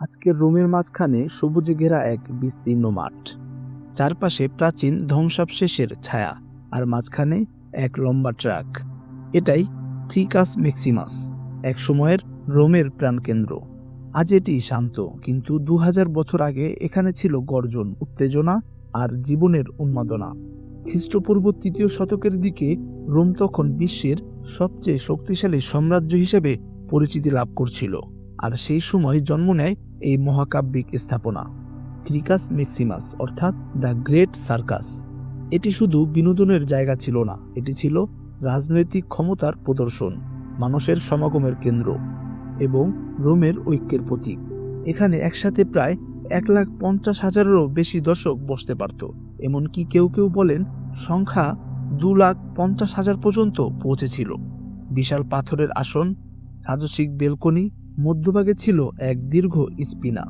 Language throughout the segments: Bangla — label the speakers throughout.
Speaker 1: আজকের রোমের মাঝখানে সবুজে ঘেরা এক বিস্তীর্ণ মাঠ। চারপাশে প্রাচীন ধ্বংসাবশেষের ছায়া আর মাঝখানে এক লম্বা ট্রাক। এটাই ক্রিকাস মেক্সিমাস, এক সময়ের রোমের প্রাণকেন্দ্র। আজ এটি শান্ত, কিন্তু দু হাজার বছর আগে এখানে ছিল গর্জন, উত্তেজনা আর জীবনের উন্মাদনা। খ্রিস্টপূর্ব তৃতীয় শতকের দিকে রোম তখন বিশ্বের সবচেয়ে শক্তিশালী সাম্রাজ্য হিসেবে পরিচিতি লাভ করছিল। আর সেই সময় জন্ম নেয় এই মহাকাব্যিক স্থাপনা ক্রিকাস ম্যাক্সিমাস অর্থাৎ দ্য গ্রেট সার্কাস। এটি শুধু বিনোদনের জায়গা ছিল না, এটি ছিল রাজনৈতিক ক্ষমতার প্রদর্শন, মানুষের সমাগমের কেন্দ্র এবং রোমের ঐক্যের প্রতীক। এখানে একসাথে প্রায় এক লাখ পঞ্চাশ হাজারেরও বেশি দর্শক বসতে পারত, এমনকি কেউ কেউ বলেন সংখ্যা দু লাখ পঞ্চাশ হাজার পর্যন্ত পৌঁছেছিল। বিশাল পাথরের আসন, রাজসিক বেলকনি মধ্যভাগে ছিল এক দীর্ঘ স্পিনা,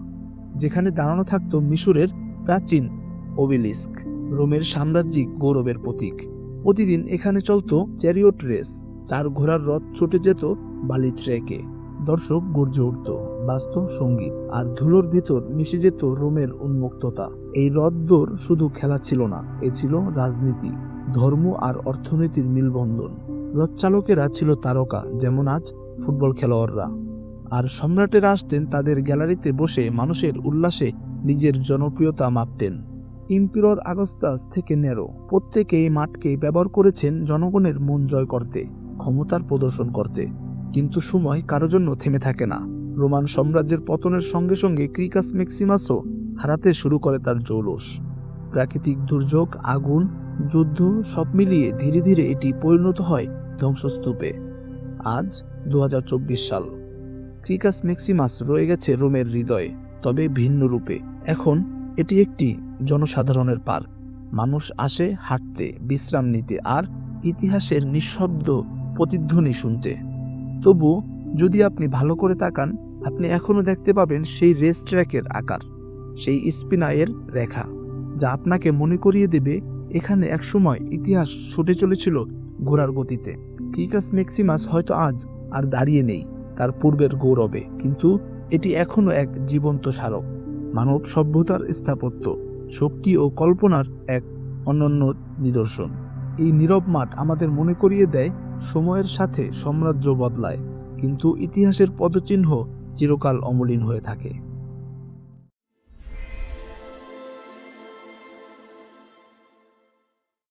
Speaker 1: যেখানে দাঁড়ানো থাকত মিশরের প্রাচীন ওবিলিস্ক, রোমের সাম্রাজ্যিক গৌরবের প্রতীক। প্রতিদিন এখানে চলত চ্যারিয়ট রেস চার ঘোড়ার রথ ছুটে যেত বালি ট্রেকে। দর্শক, গর্জে উঠত বাস্তব সংগীত, আর ধুলোর ভিতর মিশে যেত রোমের উন্মুক্ততা। এই রথ দৌড় শুধু খেলা ছিল না, এ ছিল রাজনীতি, ধর্ম আর অর্থনীতির মিলবন্ধন। রথ চালকেরা ছিল তারকা, যেমন আজ ফুটবল খেলোয়াড়রা। আর সম্রাটেরা আসতেন তাদের গ্যালারিতে বসে মানুষের উল্লাসে নিজের জনপ্রিয়তা মাপতেন। ইম্পিরর আগস্তাস থেকে নেরো প্রত্যেকে এই মাঠকে ব্যবহার করেছেন জনগণের মন জয় করতে, ক্ষমতার প্রদর্শন করতে। কিন্তু সময় কারও জন্য থেমে থাকে না। রোমান সাম্রাজ্যের পতনের সঙ্গে সঙ্গে ক্রিকাস ম্যাক্সিমাসও হারাতে শুরু করে তার জৌলস। প্রাকৃতিক দুর্যোগ, আগুন, যুদ্ধ সব মিলিয়ে ধীরে ধীরে এটি পরিণত হয় ধ্বংসস্তূপে। আজ দু হাজার চব্বিশ সাল। ক্রিকাস ম্যাক্সিমাস রয়ে গেছে রোমের হৃদয়ে, তবে ভিন্ন রূপে। এখন এটি একটি জনসাধারণের পার্ক। মানুষ আসে, হাঁটতে, বিশ্রাম নিতে আর ইতিহাসের নিঃশব্দ প্রতিধ্বনি শুনতে। তবু যদি আপনি ভালো করে তাকান, আপনি এখনও দেখতে পাবেন সেই রেস ট্র্যাকের আকার, সেই স্পিনায়ের রেখা, যা আপনাকে মনে করিয়ে দেবে এখানে একসময় ইতিহাস ছুটে চলেছিল ঘোড়ার গতিতে। ক্রিকাস ম্যাক্সিমাস হয়তো আজ আর দাঁড়িয়ে নেই। পূর্বের গৌরবে, কিন্তু এটি এখনও এক জীবন্ত স্মারক। মানব সভ্যতার স্থাপত্য, শক্তি ও কল্পনার এক অনন্য নিদর্শন। এই নীরব মাঠ আমাদের মনে করিয়ে দেয়, সময়ের সাথে সাম্রাজ্য বদলায়, কিন্তু ইতিহাসের পদচিহ্ন চিরকাল অমলিন হয়ে থাকে।